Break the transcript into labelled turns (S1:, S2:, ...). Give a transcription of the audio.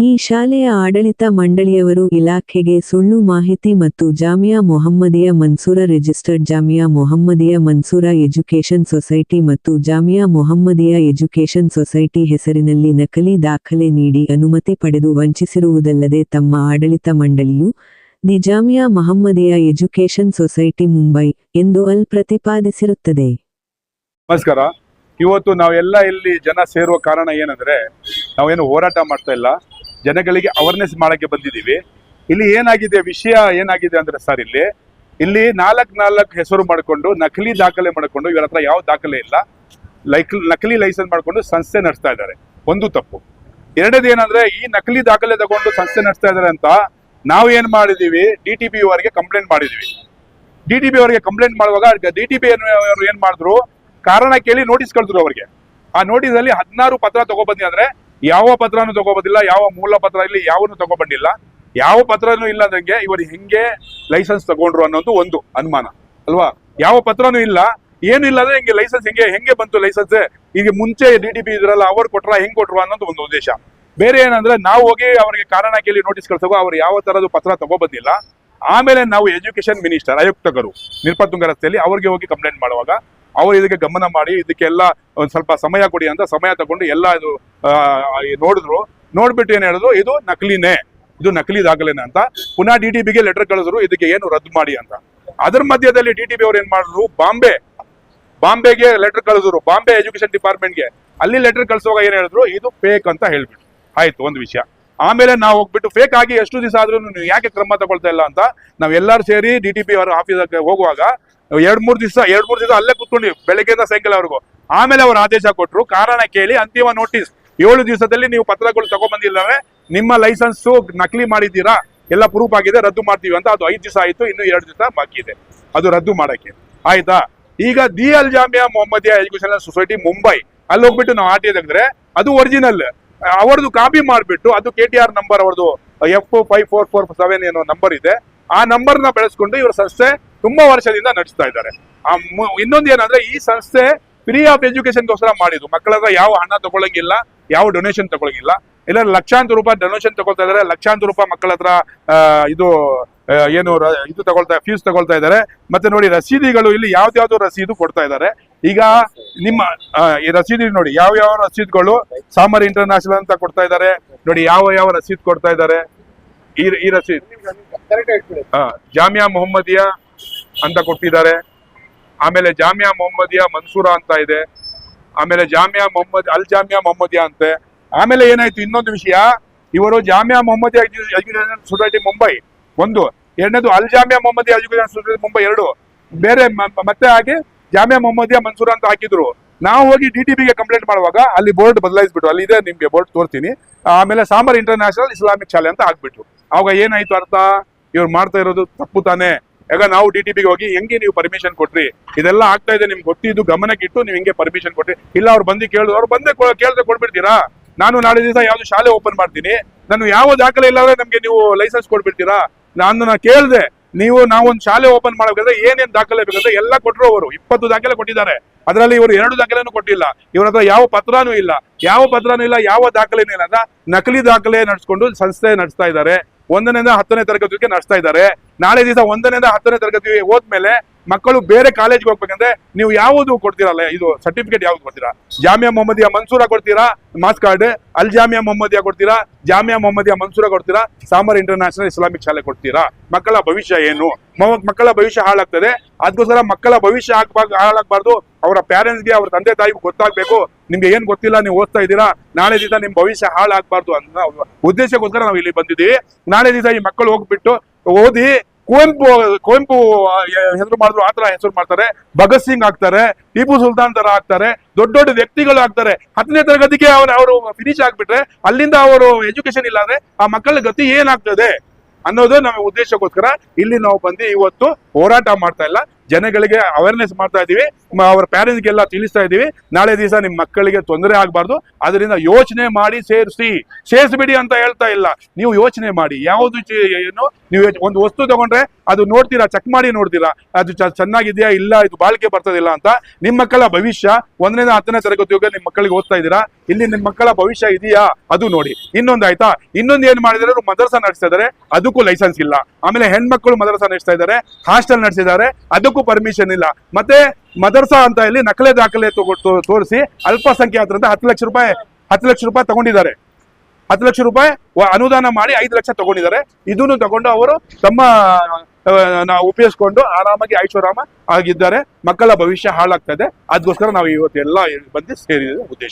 S1: ಈ ಶಾಲೆಯ ಆಡಳಿತ ಮಂಡಳಿಯವರು ಇಲಾಖೆಗೆ ಸುಳ್ಳು ಮಾಹಿತಿ ಮತ್ತು Jamia Mohammadiya Mansoora registered Jamia Mohammadiya Mansoora education society ಮತ್ತು ಜಾಮಿಯಾ ಮೊಹಮ್ಮದಿಯ ಎಜುಕೇಷನ್ ಸೊಸೈಟಿ ಹೆಸರಿನಲ್ಲಿ ನಕಲಿ ದಾಖಲೆ ನೀಡಿ ಅನುಮತಿ ಪಡೆದು ವಂಚಿಸಿರುವುದಲ್ಲದೆ ತಮ್ಮ ಆಡಳಿತ ಮಂಡಳಿಯು the Jamia Mohammadiya education society Mumbai ಎಂದು ಅಲ್ ಪ್ರತಿಪಾದಿಸಿರುತ್ತದೆ
S2: ಇವತ್ತು ನಾವೆಲ್ಲ ಇಲ್ಲಿ ಜನ ಸೇರುವ ಕಾರಣ ಏನಂದ್ರೆ ನಾವೇನು ಹೋರಾಟ ಮಾಡ್ತಾ ಇಲ್ಲ. ಜನಗಳಿಗೆ ಅವೇರ್ನೆಸ್ ಮಾಡಕ್ಕೆ ಬಂದಿದ್ದೀವಿ. ಇಲ್ಲಿ ಏನಾಗಿದೆ, ವಿಷಯ ಏನಾಗಿದೆ ಅಂದ್ರೆ ಸರ್ ಇಲ್ಲಿ ಇಲ್ಲಿ ನಾಲ್ಕು ನಾಲ್ಕು ಹೆಸರು ಮಾಡಿಕೊಂಡು ನಕಲಿ ದಾಖಲೆ ಮಾಡಿಕೊಂಡು ಇವರ ಹತ್ರ ಯಾವ ದಾಖಲೆ ಇಲ್ಲ. ಲೈಕ್, ನಕಲಿ ಲೈಸೆನ್ಸ್ ಮಾಡಿಕೊಂಡು ಸಂಸ್ಥೆ ನಡೆಸ್ತಾ ಇದ್ದಾರೆ. ಒಂದು ತಪ್ಪು. ಎರಡನೇದು ಏನಂದ್ರೆ ಈ ನಕಲಿ ದಾಖಲೆ ತಗೊಂಡು ಸಂಸ್ಥೆ ನಡೆಸ್ತಾ ಇದ್ದಾರೆ ಅಂತ ನಾವು ಏನ್ ಮಾಡಿದೀವಿ ಡಿ ಟಿ ಪಿ ಅವರಿಗೆ ಕಂಪ್ಲೇಂಟ್ ಮಾಡಿದೀವಿ. ಡಿ ಟಿ ಪಿ ಅವರಿಗೆ ಕಂಪ್ಲೇಂಟ್ ಮಾಡುವಾಗ ಡಿ ಟಿ ಪಿ ಅವರು ಏನ್ ಮಾಡಿದ್ರು, ಕಾರಣ ಕೇಳಿ ನೋಟಿಸ್ ಕಳಿದ್ರು ಅವರಿಗೆ. ಆ ನೋಟಿಸ್ ಅಲ್ಲಿ ಹದಿನಾರು ಪತ್ರ ತಗೊಬಂದಿ ಅಂದ್ರೆ ಯಾವ ಪತ್ರನೂ ತಗೋಬೋದಿಲ್ಲ, ಯಾವ ಮೂಲ ಪತ್ರ ಇಲ್ಲಿ ಯಾವನು ತಗೊಬಂದಿಲ್ಲ. ಯಾವ ಪತ್ರನೂ ಇಲ್ಲದಂಗೆ ಇವರು ಹೆಂಗೆ ಲೈಸೆನ್ಸ್ ತಗೊಂಡ್ರು ಅನ್ನೋದು ಒಂದು ಅನುಮಾನ, ಅಲ್ವಾ? ಯಾವ ಪತ್ರನೂ ಇಲ್ಲ, ಏನು ಇಲ್ಲ ಅಂದ್ರೆ ಹಿಂಗೆ ಲೈಸೆನ್ಸ್ ಹೆಂಗೆ ಹೆಂಗೆ ಬಂತು ಲೈಸೆನ್ಸ್? ಈಗ ಮುಂಚೆ ಡಿ ಟಿ ಪಿ ಇದ್ರಲ್ಲ, ಅವ್ರು ಕೊಟ್ರ, ಹೆಂಗ್ ಕೊಟ್ರು ಅನ್ನೋದು ಒಂದು ಉದ್ದೇಶ. ಬೇರೆ ಏನಂದ್ರೆ, ನಾವು ಹೋಗಿ ಅವರಿಗೆ ಕಾರಣ ಕೇಳಿ ನೋಟಿಸ್ ಕಳ್ಸೋ ಅವ್ರು ಯಾವ ತರದ್ದು ಪತ್ರ ತಗೋಬಂದಿಲ್ಲ. ಆಮೇಲೆ ನಾವು ಎಜುಕೇಶನ್ ಮಿನಿಸ್ಟರ್ ಆಯುಕ್ತಗರು ನಿರ್ಪತುಂಗ ರಸ್ತೆಯಲ್ಲಿ ಅವ್ರಿಗೆ ಹೋಗಿ ಕಂಪ್ಲೇಂಟ್ ಮಾಡುವಾಗ ಅವರು ಇದಕ್ಕೆ ಗಮನ ಮಾಡಿ, ಇದಕ್ಕೆಲ್ಲ ಒಂದ್ ಸ್ವಲ್ಪ ಸಮಯ ಕೊಡಿ ಅಂತ ಸಮಯ ತಗೊಂಡು ಎಲ್ಲ ಇದು ನೋಡಿದ್ರು. ನೋಡ್ಬಿಟ್ಟು ಏನ್ ಹೇಳಿದ್ರು, ಇದು ನಕಲಿನೇ. ಇದು ನಕಲಿ ದಾಖಲೆನೆ ಅಂತ. ಪುನಃ ಡಿ ಟಿ ಬಿಗೆ ಲೆಟರ್ ಕಳಿದ್ರು, ಇದಕ್ಕೆ ಏನು ರದ್ದು ಮಾಡಿ ಅಂತ. ಅದ್ರ ಮಧ್ಯದಲ್ಲಿ ಡಿ ಟಿ ಬಿ ಅವ್ರು ಏನ್ ಮಾಡಿದ್ರು, ಬಾಂಬೆ. ಬಾಂಬೆಗೆ ಲೆಟರ್ ಕಳಿಸಿದ್ರು ಬಾಂಬೆ ಎಜುಕೇಶನ್ ಡಿಪಾರ್ಟ್ಮೆಂಟ್ಗೆ ಅಲ್ಲಿ ಲೆಟರ್ ಕಳಿಸುವಾಗ ಏನ್ ಹೇಳಿದ್ರು, ಇದು ಫೇಕ್ ಅಂತ ಹೇಳ್ಬಿಟ್ಟು ಆಯ್ತು, ಒಂದು ವಿಷಯ. ಆಮೇಲೆ ನಾವು ಹೋಗ್ಬಿಟ್ಟು ಫೇಕ್ ಆಗಿ ಎಷ್ಟು ದಿವಸ ಆದ್ರೂ ನೀವು ಯಾಕೆ ಕ್ರಮ ತಗೊಳ್ತಾ ಇಲ್ಲ ಅಂತ ನಾವೆಲ್ಲರೂ ಸೇರಿ ಡಿ ಟಿ ಪಿ ಅವರ ಆಫೀಸಕ್ಕೆ ಹೋಗುವಾಗ ಎರಡ್ ಮೂರ್ ದಿವಸ, ಎರಡ್ ಮೂರ್ ದಿವಸ ಅಲ್ಲೇ ಕೂತ್ಕೊಂಡ್ವಿ ಬೆಳಗ್ಗೆಯಿಂದ ಸಾಯಂಕಾಲವರೆಗೂ. ಆಮೇಲೆ ಅವರು ಆದೇಶ ಕೊಟ್ಟರು ಕಾರಣ ಕೇಳಿ, ಅಂತಿಮ ನೋಟಿಸ್ ಏಳು ದಿವಸದಲ್ಲಿ ನೀವು ಪತ್ರಗಳು ತಗೊಂಡ್ಬಂದಿಲ್ಲ ಅಂದ್ರೆ ನಿಮ್ಮ ಲೈಸೆನ್ಸ್ ನಕಲಿ ಮಾಡಿದ್ದೀರಾ, ಎಲ್ಲ ಪ್ರೂಫ್ ಆಗಿದೆ, ರದ್ದು ಮಾಡ್ತೀವಿ ಅಂತ ಅದು ಐದು ದಿವಸ ಆಯ್ತು, ಇನ್ನು ಎರಡು ದಿವಸ ಬಾಕಿ ಇದೆ. ಅದು ರದ್ದು ಮಾಡಕ್ಕೆ. ಆಯ್ತಾ? ಈಗ the Al Jamia Mohammadiya educational society Mumbai, ಅಲ್ಲಿ ಹೋಗ್ಬಿಟ್ಟು ನಾವು ಆರ್ ಟಿ ತೆಗೆದ್ರೆ, ಅದು ಒರಿಜಿನಲ್ ಅವರದು ಕಾಪಿ ಮಾಡ್ಬಿಟ್ಟು, ಅದು ಕೆ ಟಿ ಆರ್ ನಂಬರ್ ಅವ್ರದ್ದು F five four four seven ಏನೋ ನಂಬರ್ ಇದೆ. ಆ ನಂಬರ್ನ ಬೆಳೆಸ್ಕೊಂಡು ಇವರು ಸಂಸ್ಥೆ ತುಂಬಾ ವರ್ಷದಿಂದ ನಡೆಸ್ತಾ ಇದ್ದಾರೆ. ಆ ಇನ್ನೊಂದು ಏನಂದ್ರೆ ಈ ಸಂಸ್ಥೆ ಫ್ರೀ ಆಫ್ ಎಜುಕೇಶನ್ ಗೋಸ್ಕರ ಮಾಡಿದ್ದು. ಮಕ್ಕಳ ಹತ್ರ ಯಾವ ಹಣ ತಗೊಳಂಗಿಲ್ಲ ಯಾವ ಡೊನೇಷನ್ ತಗೊಳಂಗಿಲ್ಲ. ಇಲ್ಲ ಲಕ್ಷಾಂತರ ರೂಪಾಯಿ ಡೊನೇಷನ್ ತಗೊಳ್ತಾ ಇದ್ದಾರೆ ಲಕ್ಷಾಂತರ ರೂಪಾಯಿ ಮಕ್ಕಳ ಹತ್ರ ಇದು ಏನು ಇದು ತಗೊಳ್ತಾ ಫೀಸ್ ತಗೊಳ್ತಾ ಇದ್ದಾರೆ. ಮತ್ತೆ ನೋಡಿ ರಸೀದಿಗಳು ಇಲ್ಲಿ ಯಾವ್ದಾವ್ದು ರಸೀದು ಕೊಡ್ತಾ ಇದ್ದಾರೆ. ಈಗ ನಿಮ್ಮ ಈ ರಸೀದಿ ನೋಡಿ ಯಾವ ಯಾವ ರಸೀದ್ಗಳು ಸಾಮರ್ ಇಂಟರ್ನ್ಯಾಷನಲ್ ಅಂತ ಕೊಡ್ತಾ ಇದ್ದಾರೆ. ನೋಡಿ ಯಾವ ಯಾವ ರಸೀದ್ ಕೊಡ್ತಾ ಇದ್ದಾರೆ. ಈ ಈ ರಸೀದ್. ಹ ಜಾಮಿಯಾ ಮೊಹಮ್ಮದಿಯಾ ಅಂತ ಕೊಟ್ಟಿದ್ದಾರೆ. ಆಮೇಲೆ ಜಾಮಿಯಾ ಮೊಹಮ್ಮದಿಯಾ ಮನ್ಸೂರಾ ಅಂತ ಇದೆ. ಆಮೇಲೆ ಜಾಮಿಯಾ ಮೊಹಮ್ಮದ್, ಅಲ್ ಜಾಮಿಯಾ ಮೊಹಮ್ಮದಿಯಾ ಅಂತೆ. ಆಮೇಲೆ ಏನಾಯ್ತು? ಇನ್ನೊಂದು ವಿಷಯ. ಇವರು ಜಾಮಿಯಾ ಮೊಹಮ್ಮದಿಯಾ ಎಜುಕೇಶನ್ ಸೊಸೈಟಿ ಮುಂಬೈ ಒಂದು. ಎರಡನೇದು ಅಲ್ ಜಾಮಿಯಾ ಮೊಹಮ್ಮದಿಯಾ ಎಜುಕೇಶನ್ ಸೊಸೈಟಿ ಮುಂಬೈ ಎರಡು. ಬೇರೆ ಮತ್ತೆ ಹಾಗೆ ಜಾಮಿಯಾ ಮೊಹಮ್ಮದಿಯಾ ಮನ್ಸೂರಾ ಅಂತ ಹಾಕಿದ್ರು. ನಾವು ಹೋಗಿ ಡಿ ಟಿ ಬಿಗೆ ಕಂಪ್ಲೇಂಟ್ ಮಾಡುವಾಗ ಅಲ್ಲಿ ಬೋರ್ಡ್ ಬದಲಾಯಿಸ್ಬಿಟ್ಟು ಅಲ್ಲಿ ಇದೆ ನಿಮ್ಗೆ ಬೋರ್ಡ್ ತೋರ್ತೀನಿ. ಆಮೇಲೆ ಸಾಂಬಾರ್ ಇಂಟರ್ನ್ಯಾಷನಲ್ ಇಸ್ಲಾಮಿಕ್ ಶಾಲೆ ಅಂತ ಹಾಕ್ಬಿಟ್ರು ಅವಾಗ ಏನಾಯ್ತು ಅರ್ಥ? ಇವ್ರು ಮಾಡ್ತಾ ಇರೋದು ತಪ್ಪು ತಾನೇ. ಈಗ ನಾವು ಡಿ ಟಿ ಹೋಗಿ ಹೆಂಗೆ ನೀವು ಪರ್ಮಿಷನ್ ಕೊಟ್ರಿ? ಇದೆಲ್ಲ ಆಗ್ತಾ ಇದೆ, ನಿಮ್ಗೆ ಗೊತ್ತಿದ್ದು ಗಮನಕ್ಕೆ ಇಟ್ಟು ನೀವು ಹೆಂಗೆ ಪರ್ಮಿಷನ್ ಕೊಟ್ರಿ? ಇಲ್ಲ, ಅವ್ರು ಬಂದು ಕೇಳಿದ್ರು, ಅವ್ರು ಬಂದೇ ಕೇಳಿದ್ರೆ ಕೇಳ್ದೆ ಕೊಡ್ಬಿಡ್ತೀರಾ ನಾನು ನಾಳೆ ದಿವಸ ಯಾವ್ದು ಶಾಲೆ ಓಪನ್ ಮಾಡ್ತೀನಿ. ನಾನು ಯಾವ ದಾಖಲೆ ಇಲ್ಲಾಂದ್ರೆ ನಮ್ಗೆ ನೀವು ಲೈಸೆನ್ಸ್ ಕೊಡ್ಬಿಡ್ತೀರಾ ನಾನು, ನಾ ಕೇಳ್ದೆ, ನೀವು ನಾವೊಂದು ಶಾಲೆ ಓಪನ್ ಮಾಡಬೇಕಾದ್ರೆ ಏನೇನ್ ದಾಖಲೆ ಬೇಕಂದ್ರೆ ಎಲ್ಲ ಕೊಟ್ಟರು ಅವರು. ಇಪ್ಪತ್ತು ದಾಖಲೆ ಕೊಟ್ಟಿದ್ದಾರೆ. ಅದರಲ್ಲಿ ಇವರು ಎರಡು ದಾಖಲೆನೂ ಕೊಟ್ಟಿಲ್ಲ. ಇವ್ರ ಹತ್ರ ಯಾವ ಪತ್ರನೂ ಇಲ್ಲ. ಯಾವ ಪತ್ರನೂ ಇಲ್ಲ, ಯಾವ ದಾಖಲೆನೂ ಇಲ್ಲ. ಅಂತ ನಕಲಿ ದಾಖಲೆ ನಡೆಸ್ಕೊಂಡು ಸಂಸ್ಥೆ ನಡೆಸ್ತಾ ಇದ್ದಾರೆ. ಒಂದನೇ ಹತ್ತನೇ ತರಗತಿಗೆ ನಡೆಸ್ತಾ ಇದ್ದಾರೆ. ನಾಳೆ ದಿವಸ ಒಂದನೇದ ಹತ್ತನೇ ತರಗತಿ ಹೋದ್ಮೇಲೆ ಮಕ್ಕಳು ಬೇರೆ ಕಾಲೇಜ್ಗೆ ಹೋಗ್ಬೇಕಂದ್ರೆ ನೀವು ಯಾವುದು ಕೊಡ್ತೀರಲ್ಲ, ಇದು ಸರ್ಟಿಫಿಕೇಟ್ ಯಾವ್ದು ಕೊಡ್ತೀರಾ? ಜಾಮಿಯಾ ಮೊಹಮ್ಮದಿಯಾ ಮನ್ಸೂರ ಕೊಡ್ತೀರಾ? ಮಾಸ್ ಕಾರ್ಡ್ ಅಲ್ ಜಾಮಿಯಾ ಮೊಹಮ್ಮದಿಯಾ ಕೊಡ್ತೀರಾ? ಜಾಮಿಯಾ ಮೊಹಮ್ಮದಿಯಾ ಮನ್ಸೂರ ಕೊಡ್ತೀರಾ? ಸಾಮರ್ ಇಂಟರ್ನ್ಯಾಷನಲ್ ಇಸ್ಲಾಮಿಕ್ ಶಾಲೆ ಕೊಡ್ತೀರಾ? ಮಕ್ಕಳ ಭವಿಷ್ಯ ಏನು? ಮಕ್ಕಳ ಭವಿಷ್ಯ ಹಾಳಾಗ್ತದೆ? ಅದಕ್ಕೋಸ್ಕರ ಮಕ್ಕಳ ಭವಿಷ್ಯ ಆಗ್ಬಾರ್ದು ಹಾಳಾಗಬಾರ್ದು. ಅವರ ಪ್ಯಾರೆಂಟ್ಸ್ಗೆ ಅವ್ರ ತಂದೆ ತಾಯಿಗೂ ಗೊತ್ತಾಗ್ಬೇಕು. ನಿಮ್ಗೆ ಏನ್ ಗೊತ್ತಿಲ್ಲ, ನೀವು ಓದ್ತಾ ಇದ್ದೀರಾ? ನಾಳೆ ದಿವಸ ನಿಮ್ ಭವಿಷ್ಯ ಹಾಳಾಗಬಾರ್ದು ಅಂತ ಉದ್ದೇಶಕ್ಕೋಸ್ಕರ ನಾವು ಇಲ್ಲಿ ಬಂದಿದ್ದೀವಿ. ನಾಳೆ ದಿವಸ ಈ ಮಕ್ಕಳು ಹೋಗ್ಬಿಟ್ಟು ಓದಿ ಕುವೆಂಪು ಕುವೆಂಪು ಹೆಸರು ಮಾಡಿದ್ರು ಆತರ ಹೆಸರು ಮಾಡ್ತಾರೆ. ಭಗತ್ ಸಿಂಗ್ ಆಗ್ತಾರೆ, ಟಿಪ್ಪು ಸುಲ್ತಾನ್ ತರ ಆಗ್ತಾರೆ, ದೊಡ್ಡ ದೊಡ್ಡ ವ್ಯಕ್ತಿಗಳು ಆಗ್ತಾರೆ. ಹತ್ತನೇ ತರಗತಿಗೆ ಅವ್ರ, ಅವರು ಫಿನಿಶ್ ಆಗ್ಬಿಟ್ರೆ, ಅಲ್ಲಿಂದ ಅವರು ಎಜುಕೇಶನ್ ಇಲ್ಲಾಂದ್ರೆ ಆ ಮಕ್ಕಳ ಗತಿ ಏನಾಗ್ತದೆ ಅನ್ನೋದು ನಮ್ಮ ಉದ್ದೇಶಕ್ಕೋಸ್ಕರ ಇಲ್ಲಿ ನಾವು ಬಂದು ಇವತ್ತು ಹೋರಾಟ ಮಾಡ್ತಾ ಇಲ್ಲ. ಜನಗಳಿಗೆ ಅವೇರ್ನೆಸ್ ಮಾಡ್ತಾ ಇದೀವಿ. ಅವ್ರ ಪ್ಯಾರೆಂಟ್ಸ್ಗೆಲ್ಲ ತಿಳಿಸ್ತಾ ಇದೀವಿ. ನಾಳೆ ದಿವಸ ನಿಮ್ಮ ಮಕ್ಕಳಿಗೆ ತೊಂದರೆ ಆಗಬಾರ್ದು. ಅದರಿಂದ ಯೋಚನೆ ಮಾಡಿ ಸೇರಿಸಿ. ಸೇರಿಸ್ಬಿಡಿ ಅಂತ ಹೇಳ್ತಾ ಇಲ್ಲ. ನೀವು ಯೋಚನೆ ಮಾಡಿ. ಯಾವುದು ಏನು? ನೀವು ಒಂದು ವಸ್ತು ತಗೊಂಡ್ರೆ ಅದು ನೋಡ್ತೀರಾ? ಚೆಕ್ ಮಾಡಿ ನೋಡ್ತೀರಾ? ಅದು ಚೆನ್ನಾಗಿದೆಯಾ? ಇಲ್ಲ, ಇದು ಬಾಳಿಕೆ ಬರ್ತದಿಲ್ಲ ಅಂತ. ನಿಮ್ಮ ಮಕ್ಕಳ ಭವಿಷ್ಯ ಒಂದರಿಂದ ಹತ್ತನೇ ತರಗತಿಗೆ ನಿಮ್ಮ ಮಕ್ಕಳಿಗೆ ಓದ್ತಾ ಇದ್ದೀರಾ ಇಲ್ಲಿ ನಿಮ್ಮ ಮಕ್ಕಳ ಭವಿಷ್ಯ ಇದೆಯಾ? ಅದು ನೋಡಿ. ಇನ್ನೊಂದು ಆಯ್ತಾ? ಇನ್ನೊಂದು ಏನ್ ಮಾಡಿದ್ರೆ ಮದರಸ ನಡೆಸ್ತಾ ಇದ್ದಾರೆ ಅದಕ್ಕೂ ಲೈಸೆನ್ಸ್ ಇಲ್ಲ. ಆಮೇಲೆ ಹೆಣ್ಮಕ್ಳು ಮದರಸ ನಡೆಸ್ತಾ ಇದ್ದಾರೆ ಹಾಸ್ಟೆಲ್ ನಡೆಸಿದ್ದಾರೆ, ಅದಕ್ಕೂ ಪರ್ಮಿಷನ್ ಇಲ್ಲ. ಮತ್ತೆ ಮದರ್ಸಾ ಅಂತ ಇಲ್ಲಿ ನಕಲೆ ದಾಖಲೆ ತೋರಿಸಿ ಅಲ್ಪಸಂಖ್ಯಾತರಿಂದ ಹತ್ತು ಲಕ್ಷ ರೂಪಾಯಿ ಹತ್ತು ಲಕ್ಷ ರೂಪಾಯಿ ತಗೊಂಡಿದ್ದಾರೆ. ಹತ್ತು ಲಕ್ಷ ರೂಪಾಯಿ ಅನುದಾನ ಮಾಡಿ ಐದು ಲಕ್ಷ ತಗೊಂಡಿದ್ದಾರೆ. ಇದನ್ನು ತಗೊಂಡು ಅವರು ತಮ್ಮ ಉಪಯೋಗಿಸ್ಕೊಂಡು ಆರಾಮಾಗಿ ಐಶ್ವರಾಮ ಆಗಿದ್ದಾರೆ. ಮಕ್ಕಳ ಭವಿಷ್ಯ ಹಾಳಾಗ್ತದೆ ಅದಕ್ಕೋಸ್ಕರ ನಾವು ಇವತ್ತು ಎಲ್ಲ ಬಂದು ಸೇರಿದ ಉದ್ದೇಶ.